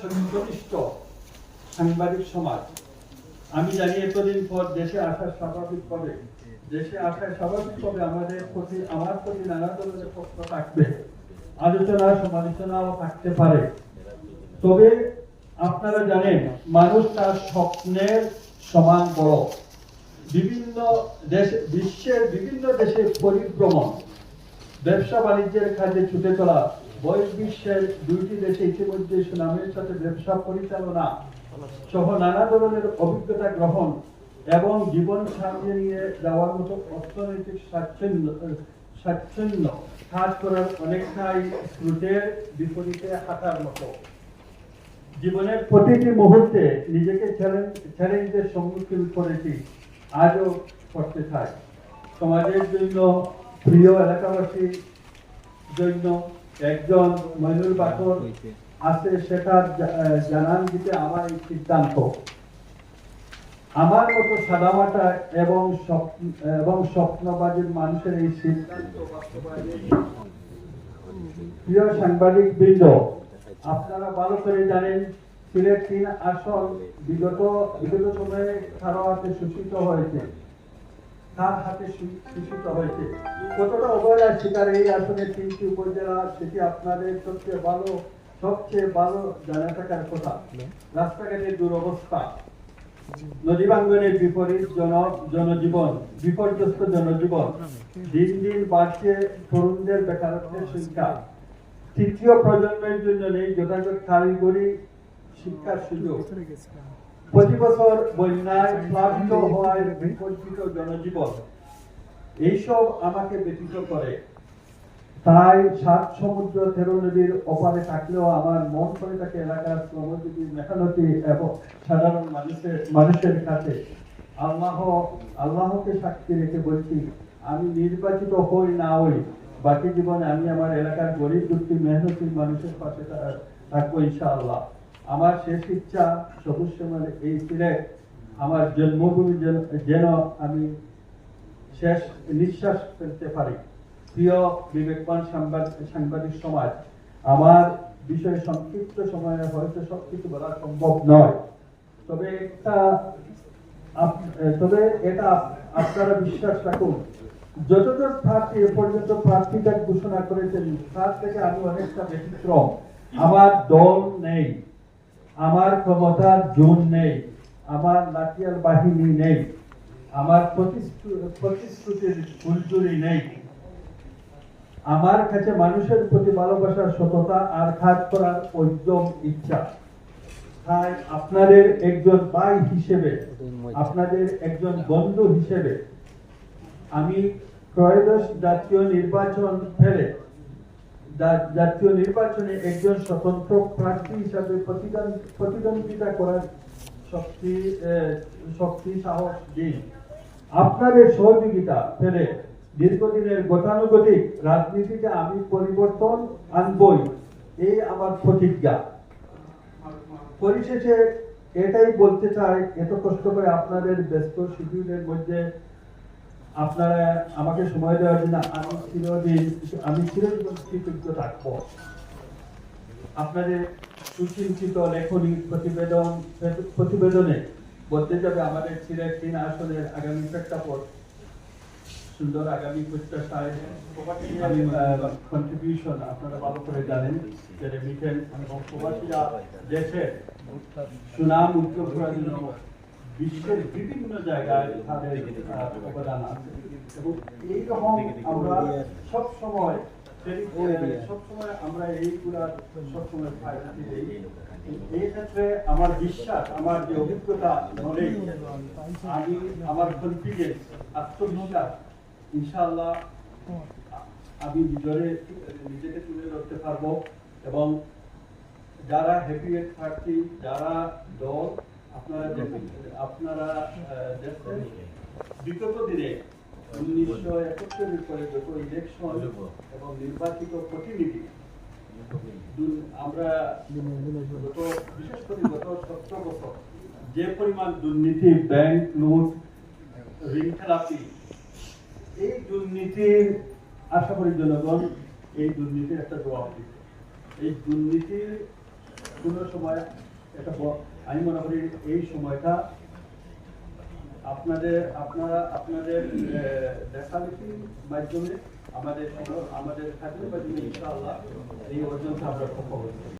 সংশ্লিষ্ট সাংবাদিক সমাজ, আমি জানি এতদিন পর দেশে আসা স্বাভাবিক দেশে স্বাভাবিক আমাদের প্রতি, আমার প্রতি নানা ধরনের প্রশ্ন থাকবে, আলোচনা, সমালোচনাও থাকতে পারে। তবে আপনারা জানেন, মানুষ তার স্বপ্নের সমান বড়। বিভিন্ন দেশ, বিশ্বের বিভিন্ন দেশে পরিভ্রমণ ব্যবসা বাণিজ্যের কাজে ছুটে চলা বহির্বিশ্বের দুইটি দেশে ইতিমধ্যে সুনামের সাথে ব্যবসা পরিচালনা সহ নানা ধরনের অভিজ্ঞতা গ্রহণ এবং জীবন সামনে নিয়ে যাওয়ার মতো অর্থনৈতিক স্বাচ্ছন্দ্য স্বাচ্ছন্দ্য কাজ করার অনেকটাই স্রোতের বিপরীতে হাঁটার মতো। জীবনের প্রতিটি মুহূর্তে নিজেকে চ্যালেঞ্জের সম্মুখীন করেছি, আজও করতে চাই। সমাজের জন্য, প্রিয় এলাকাবাসীর জন্য একজন মহিনুল বাকর আছে সেটা জানান দিতে আমার এই সিদ্ধান্ত। আমার মতো সাদামাটা এবং স্বপ্ন- এবং স্বপ্নবাদীর মানুষের এই সিদ্ধান্ত প্রিয় সাংবাদিক বৃন্দ আপনারা ভালো করে জানেন সিলেট তিন আসন বিগত বিগত সময়ে হাতে শোষিত হয়েছে। তার হাতে শোষিত হয়েছে। কতটা অবহেলার শিকার এই আসনে তিনটি উপজেলা, সেটি আপনাদের সবচেয়ে ভালো সবচেয়ে ভালো জানা থাকার কথা। রাস্তাঘাটের দুরবস্থা। বিপরীত জন জনজীবন, বিপর্যস্ত জনজীবন। দিন দিন বাড়ছে তরুণদের বেকারত্বের সংখ্যা তৃতীয় প্রজন্মের জন্য নেই যথাযথ কারিগরি শিক্ষার সুযোগ। প্রতি বছর বন্যায় প্লাবিত হওয়ায় বিপর্যিত জনজীবন। এইসব আমাকে ব্যতীত করে। তাই সাত সমুদ্র নদীর ওপারে থাকলেও আমার মন করে থাকে এলাকার শ্রমজীবী এবং সাধারণ মানুষের মানুষের কাছে। আল্লাহ, আল্লাহকে সাক্ষী রেখে বলছি, আমি নির্বাচিত হই না হই, বাকি জীবনে আমি আমার এলাকার গরিব দুঃখী, মেহনতি মানুষের পাশে থাকব ইনশাআল্লাহ। আমার শেষ ইচ্ছা সবুজ সমাজ এই সিলেট, আমার জন্মভূমি যেন- আমি শেষ নিঃশ্বাস ফেলতে পারি। প্রিয় বিবেকবান সাংবাদ- সাংবাদিক সমাজ, আমার বিষয়ে সংক্ষিপ্ত সময়ে হয়তো সবকিছু বলা সম্ভব নয়। তবে একটা তবে এটা আপনারা বিশ্বাস রাখুন, যতজন প্রার্থী এ পর্যন্ত প্রার্থীটা ঘোষণা করেছেন, তার থেকে আমি অনেকটা ব্যতিক্রম। আমার দল নেই। আমার ক্ষমতার জোন নেই, আমার লাঠিয়াল বাহিনী নেই, আমার প্রতিশ্রু- প্রতিশ্রুতির ফুলচুরি নেই। আমার কাছে মানুষের প্রতি ভালোবাসার সততা আর কাজ করার উদ্যম ইচ্ছা। তাই আপনাদের একজন ভাই হিসেবে, আপনাদের একজন বন্ধু হিসেবে, আমি ত্রয়োদশ জাতীয় নির্বাচন ফেলে জাতীয় নির্বাচনে একজন স্বতন্ত্র প্রার্থী হিসাবে প্রতিদ্বন্দ- প্রতিদ্বন্দ্বিতা করার শক্তি শক্তি, সাহস দিন। আপনাদের সহযোগিতা ফেলে দীর্ঘদিনের গতানুগতিক রাজনীতিতে আমি পরিবর্তন আনবই, এই আমার প্রতিজ্ঞা। পরিশেষে এটাই বলতে চাই, এত কষ্ট করে আপনাদের ব্যস্ত শিডিউলের মধ্যে আপনারা আমাকে সময় দেওয়ার জন্য আমি চিরদিন আমি চিরজীবন কৃতজ্ঞ থাকব। আপনাদের সুচিন্তিত লেখনী প্রতিবেদন প্রতিবেদনে বলতে যাবে, আমাদের সিলেট তিন আসনের আগামী প্রেক্ষাপট। সুন্দর আগামী প্রত্যাশায় কন্ট্রিবিউশন আপনারা ভালো করে জানেন যে রেমিটেন্স এবং প্রবাসীরা দেশের সুনাম উজ্জ্বল করার জন্য বিশ্বের বিভিন্ন জায়গায় তাদের অবদান আছে। এবং এইরকম আমরা সব সময় আমরা এইগুলা সব সময় প্রায়োরিটি দিই। এই ক্ষেত্রে আমার বিশ্বাস আমার যে অভিজ্ঞতা আমি আমার কনফিডেন্স আত্মবিশ্বাস ইনশাআল্লাহ আমি ভিতরে নিজেকে তুলে ধরতে পারব। এবং যারা হ্যাপি প্রার্থী যারা দল আপনারা আপনারা আহ, দেখছেন বিগত দিনে উনিশশো একাত্তরের পরে ইলেকশন এবং নির্বাচিত প্রতিনিধি আমরা গত বিশেষ করে গত সতেরো বছর যে পরিমাণ দুর্নীতি ব্যাংক লুট ঋণ খেলাপি এই দুর্নীতির আশা করি জনগণ এই দুর্নীতির একটা জবাব দিবে। এই দুর্নীতির কোনো সময় এটা আমি মনে করি এই সময়টা আপনাদের, আপনারা, আপনাদের দেখালেখির মাধ্যমে আমাদের আমাদের থাকলে বা ইনশাআল্লাহ এই অর্জনটা আমরা সফল।